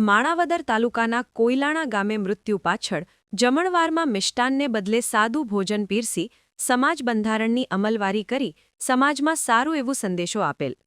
માણાવદર તાલુકાના કોઈલાણા ગામે મૃત્યુ પાછળ જમણવારમાં મિષ્ટાનને બદલે સાદું ભોજન પીરસી સમાજ બંધારણની અમલવારી કરી સમાજમાં સારું એવું સંદેશો આપેલ.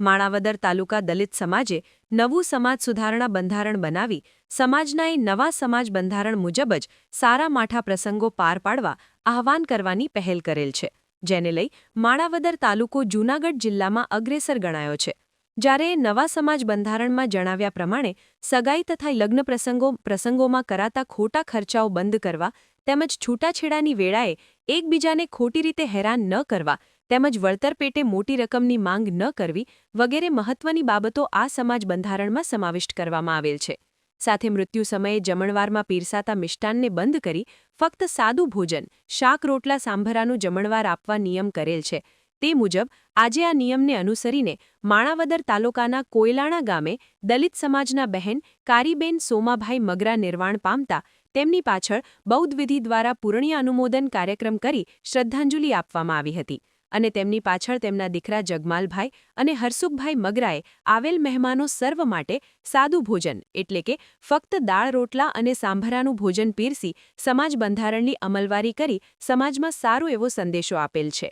માણાવદર તાલુકા દલિત સમાજે નવું સમાજ સુધારણા બંધારણ બનાવી સમાજના એ નવા સમાજ બંધારણ મુજબ જ સારા માઠા પ્રસંગો પાર પાડવા આહવાન કરવાની પહેલ કરેલ છે. જેને લઈ માણાવદર તાલુકો જૂનાગઢ જિલ્લામાં અગ્રેસર ગણાયો છે. જ્યારે નવા સમાજ બંધારણમાં જણાવ્યા પ્રમાણે સગાઈ તથા લગ્ન પ્રસંગો, પ્રસંગોમાં કરાતા ખોટા ખર્ચાઓ બંધ કરવા તેમજ છૂટાછેડાની વેળાએ એકબીજાને ખોટી રીતે હેરાન ન કરવા તેમજ વળતર પેટે મોટી રકમની માંગ ન કરવી વગેરે મહત્વની બાબતો આ સમાજ બંધારણમાં સમાવિષ્ટ કરવામાં આવેલ છે. સાથે મૃત્યુ સમયે જમણવારમાં પીરસાતા મિષ્ટાનને બંધ કરી ફક્ત સાદું ભોજન, શાક રોટલા સાંભરાનું જમણવાર આપવા નિયમ કરેલ છે. તે મુજબ, આજે આ નિયમને અનુસરીને માણાવદર તાલુકાના કોયલાણા ગામે દલિત સમાજના બહેન કારીબેન સોમાભાઈ મગરા નિર્વાણ પામતા તેમની પાછળ બૌદ્ધ વિધિ દ્વારા પૂર્ણિય અનુમોદન કાર્યક્રમ કરી શ્રદ્ધાંજલિ આપવામાં આવી હતી. અને તેમની પાછળ તેમના દીકરા જગમાલભાઈ અને હરસુખભાઈ મગરાએ આવેલ મહેમાનો સર્વ માટે સાદું ભોજન, એટલે કે ફક્ત દાળ રોટલા અને સાંભરાનું ભોજન પીરસી સમાજ બંધારણની અમલવારી કરી સમાજમાં સારો એવો સંદેશો આપેલ છે.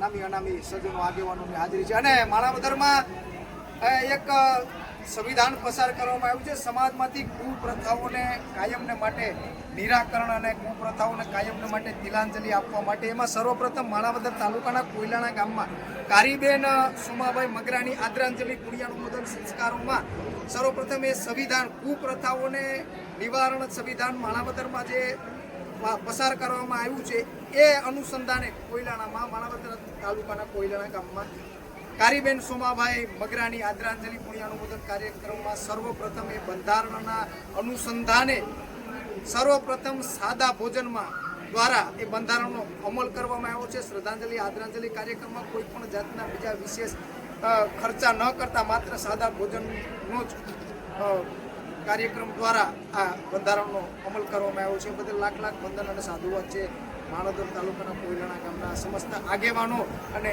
નમો અનામી સજ્જનો આગેવાનોની હાજરી છે. અને માણાવદરમાં એક સંવિધાન પસાર કરવામાં આવ્યું છે. સમાજમાંથી કુપ્રથાઓને કાયમને માટે નિરાકરણ અને કુપ્રથાઓને કાયમને માટે તિલાંજલિ આપવા માટે એમાં સર્વપ્રથમ માણાવદર તાલુકાના કોયલાણા ગામમાં કારીબેન સુમાભાઈ મગરાની આદરાંજલિ પુણ્યાનુમોદન સંસ્કારોમાં સર્વપ્રથમ એ સંવિધાન કુપ્રથાઓને નિવારણ સંવિધાન માણાવદરમાં જે પસાર કરવામાં આવ્યું છે, એ અનુસંધાને કોયલાણામાં, માણાવદર તાલુકાના કોયલાણા ગામમાં કારીબેન સોમાભાઈ મગરાની આદરાંજલિ પુણ્યાનુમોદન કાર્યક્રમમાં સર્વપ્રથમ એ બંધારણના અનુસંધાને સર્વપ્રથમ સાદા ભોજનમાં દ્વારા એ બંધારણનો અમલ કરવામાં આવ્યો છે. શ્રદ્ધાંજલિ, આદરાંજલિ કાર્યક્રમમાં કોઈ પણ જાતના બીજા વિશેષ ખર્ચા ન કરતા માત્ર સાદા ભોજનનો જ કાર્યક્રમ દ્વારા આ બંધારણનો અમલ કરવામાં આવ્યો છે. બદલ લાખ લાખ વંદન અને સાધુવાદ છે. માણોદર તાલુકાના કોયલાણા ગામના સમસ્ત આગેવાનો અને